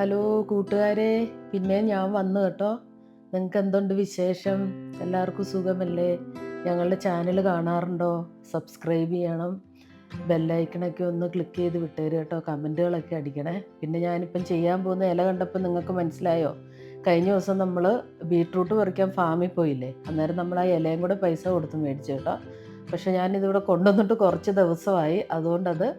Hello കൂട്ടുകാരെ പിന്നെ ഞാൻ വന്നു കേട്ടോ. നിങ്ങൾക്ക് എന്തുണ്ട് വിശേഷം? എല്ലാവർക്കും സുഖമല്ലേ? ഞങ്ങളുടെ ചാനൽ കാണാറുണ്ടോ? സബ്സ്ക്രൈബ് ചെയ്യണം. ബെല്ലൈക്കണൊക്കെ ഒന്ന് ക്ലിക്ക് ചെയ്ത് വിട്ടേര് കേട്ടോ. കമന്റുകളൊക്കെ അടിക്കണേ. പിന്നെ ഞാനിപ്പം ചെയ്യാൻ പോകുന്ന ഇല കണ്ടപ്പോൾ നിങ്ങൾക്ക് മനസ്സിലായോ? കഴിഞ്ഞ ദിവസം നമ്മൾ ബീട്രൂട്ട് പറിക്കാൻ ഫാമിൽ പോയില്ലേ? അന്നേരം നമ്മൾ ആ ഇലയും കൂടെ പൈസ കൊടുത്ത് മേടിച്ചു കേട്ടോ. പക്ഷേ ഞാനിതിവിടെ കൊണ്ടുവന്നിട്ട് കുറച്ച് ദിവസമായി. അതുകൊണ്ടത്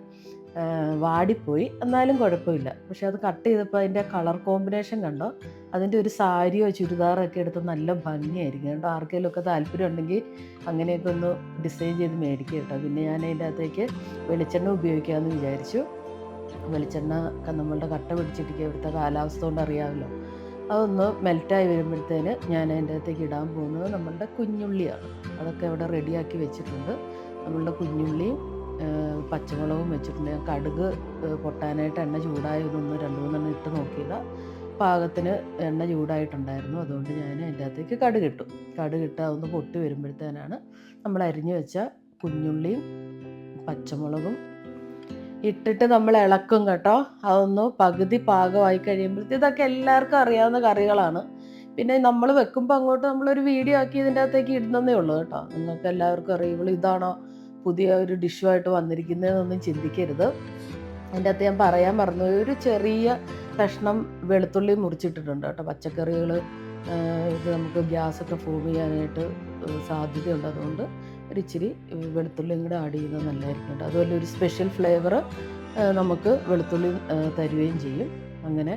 വാടിപ്പോയി. എന്നാലും കുഴപ്പമില്ല. പക്ഷെ അത് കട്ട് ചെയ്തപ്പോൾ അതിന്റെ കളർ കോമ്പിനേഷൻ കണ്ടോ? അതിന്റെ ഒരു സാരിയോ ചുരിദാറോ ഒക്കെ എടുത്ത് നല്ല ഭംഗിയായിരിക്കും. കേട്ടോ ആർക്കെങ്കിലും ഒക്കെ താല്പര്യം ഉണ്ടെങ്കിൽ അങ്ങനെയൊക്കെ ഒന്ന് ഡിസൈൻ ചെയ്ത് മേടിക്കുക കേട്ടോ. പിന്നെ ഞാൻ അതിന്റെ അകത്തേക്ക് വെളിച്ചെണ്ണ ഉപയോഗിക്കാമെന്ന് വിചാരിച്ചു. വെളിച്ചെണ്ണ നമ്മളുടെ കട്ട പിടിച്ചിട്ടേക്ക് ഇവിടുത്തെ കാലാവസ്ഥ കൊണ്ട് അറിയാമല്ലോ. അതൊന്ന് മെൽറ്റായി വരുമ്പോഴത്തേന് ഞാൻ അതിന്റെ അകത്തേക്ക് ഇടാൻ പോകുന്നത് നമ്മളുടെ കുഞ്ഞുള്ളിയാണ്. അതൊക്കെ ഇവിടെ റെഡിയാക്കി വെച്ചിട്ടുണ്ട്. നമ്മളുടെ കുഞ്ഞുള്ളിയും പച്ചമുളകും വെച്ചിട്ടുണ്ട്. ഞാൻ കടുക് പൊട്ടാനായിട്ട് എണ്ണ ചൂടായതൊന്ന് രണ്ട് മൂന്നെണ്ണം ഇട്ട് നോക്കിയതാ. പാകത്തിന് എണ്ണ ചൂടായിട്ടുണ്ടായിരുന്നു. അതുകൊണ്ട് ഞാൻ അതിന്റെ അകത്തേക്ക് കടുക് ഇട്ടു. കടുക് ഇട്ട് അതൊന്ന് പൊട്ടി വരുമ്പോഴത്തേനാണ് നമ്മൾ അരിഞ്ഞു വെച്ച കുഞ്ഞുള്ളിയും പച്ചമുളകും ഇട്ടിട്ട് നമ്മൾ ഇളക്കും കേട്ടോ. അതൊന്ന് പകുതി പാകമായി കഴിയുമ്പോഴത്തേ ഇതൊക്കെ എല്ലാവർക്കും അറിയാവുന്ന കറികളാണ്. പിന്നെ നമ്മൾ വെക്കുമ്പോൾ അങ്ങോട്ട് നമ്മളൊരു വീഡിയോ ആക്കി ഇതിന്റെ അകത്തേക്ക് ഇടുന്നതേ ഉള്ളൂ കേട്ടോ. നിങ്ങൾക്ക് എല്ലാവർക്കും അറിയുള്ളൂ ഇതാണോ പുതിയ ഒരു ഡിഷുമായിട്ട് വന്നിരിക്കുന്നതെന്നൊന്നും ചിന്തിക്കരുത്. അതിന്റെ അകത്ത് ഞാൻ പറയാൻ മറന്നു ഒരു ചെറിയ കഷ്ണം വെളുത്തുള്ളി മുറിച്ചിട്ടിട്ടുണ്ട് കേട്ടോ. പച്ചക്കറികൾ ഇത് നമുക്ക് ഗ്യാസൊക്കെ ഫോം ചെയ്യാനായിട്ട് സാധ്യതയുണ്ട്. അതുകൊണ്ട് ഒരു ഇച്ചിരി വെളുത്തുള്ളിയും കൂടെ ആഡ് ചെയ്യുന്നത് നല്ലതായിരിക്കും അതുപോലെ ഒരു സ്പെഷ്യൽ ഫ്ലേവർ നമുക്ക് വെളുത്തുള്ളി തരുകയും ചെയ്യും. അങ്ങനെ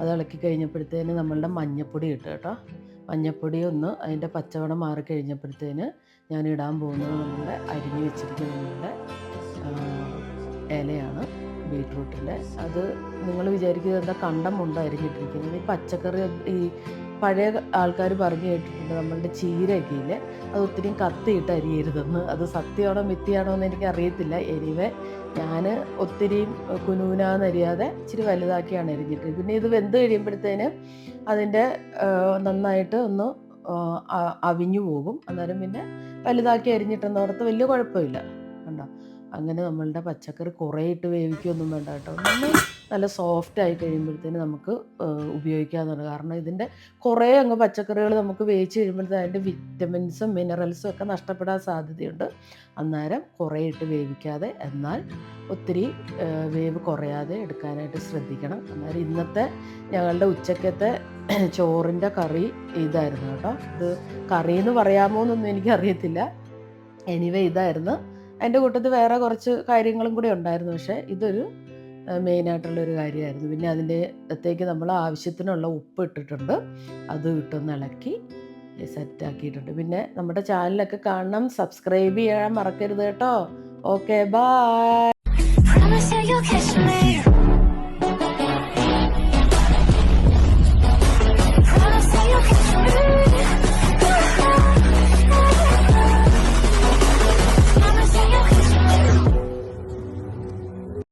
അത് ഇളക്കി കഴിഞ്ഞപ്പോഴത്തേന് നമ്മളുടെ മഞ്ഞപ്പൊടി ഇട്ട് കേട്ടോ. മഞ്ഞപ്പൊടി ഒന്ന് അതിന്റെ പച്ചവണം മാറിക്കഴിഞ്ഞപ്പോഴത്തേന് ഞാൻ ഇടാൻ പോകുന്നത് നമ്മുടെ അരിഞ്ഞു വെച്ചിരിക്കുന്ന നമ്മുടെ ഇലയാണ് ബീട്രൂട്ടിന്റെ. അത് നിങ്ങൾ വിചാരിക്കുന്നത് എന്താ കണ്ടം കൊണ്ട് അരിഞ്ഞിട്ടിരിക്കുന്നത്? ഈ പച്ചക്കറി ഈ പഴയ ആൾക്കാർ പറഞ്ഞു കേട്ടിട്ടുണ്ട് നമ്മളുടെ ഇല്ലേ അത് ഒത്തിരി കത്തിയിട്ട് അരിയരുതെന്ന്. അത് സത്യമാണോ മിത്തിയാണോ എന്ന് എനിക്ക് അറിയത്തില്ല എനിവേ ഞാൻ ഒത്തിരി കുനൂനാന്നരിയാതെ ഇച്ചിരി വലുതാക്കിയാണ് എരിഞ്ഞിട്ട് പിന്നെ ഇത് വെന്ത് കഴിയുമ്പോഴത്തേന് അതിന്റെ നന്നായിട്ട് ഒന്ന് അവിഞ്ഞു പോകും. അന്നേരം പിന്നെ വലുതാക്കി അരിഞ്ഞിട്ടെന്നോർത്ത് വലിയ കുഴപ്പമില്ല. കണ്ടോ? അങ്ങനെ നമ്മളുടെ പച്ചക്കറി കുറേ ഇട്ട് വേവിക്കുകയൊന്നും വേണ്ട കേട്ടോ. നല്ല സോഫ്റ്റ് ആയി കഴിയുമ്പോഴത്തേന് നമുക്ക് ഉപയോഗിക്കാവുന്നതാണ്. കാരണം ഇതിന്റെ കുറേ അങ്ങ് പച്ചക്കറികൾ നമുക്ക് വേവിച്ച് കഴിയുമ്പോഴത്തേന് അതിന്റെ വിറ്റമിൻസും മിനറൽസും ഒക്കെ നഷ്ടപ്പെടാൻ സാധ്യതയുണ്ട്. അന്നേരം കുറേ ഇട്ട് വേവിക്കാതെ എന്നാൽ ഒത്തിരി വേവ് കുറയാതെ എടുക്കാനായിട്ട് ശ്രദ്ധിക്കണം. അന്നേരം ഇന്നത്തെ ഞങ്ങളുടെ ഉച്ചക്കത്തെ ചോറിന്റെ കറി ഇതായിരുന്നു കേട്ടോ. ഇത് കറി എന്ന് പറയാമോ എന്നൊന്നും എനിക്കറിയത്തില്ല. എനിവേ ഇതായിരുന്നു. അതിന്റെ കൂട്ടത്തിൽ വേറെ കുറച്ച് കാര്യങ്ങളും കൂടി ഉണ്ടായിരുന്നു. പക്ഷേ ഇതൊരു മെയിനായിട്ടുള്ളൊരു കാര്യമായിരുന്നു. പിന്നെ അതിന്റെ അകത്തേക്ക് നമ്മൾ ആവശ്യത്തിനുള്ള ഉപ്പ് ഇട്ടിട്ടുണ്ട്. അത് ഇട്ടൊന്ന് ഇളക്കി സെറ്റാക്കിയിട്ടുണ്ട് പിന്നെ നമ്മുടെ ചാനലൊക്കെ കാണണം. സബ്സ്ക്രൈബ് ചെയ്യാൻ മറക്കരുത് കേട്ടോ. Okay bye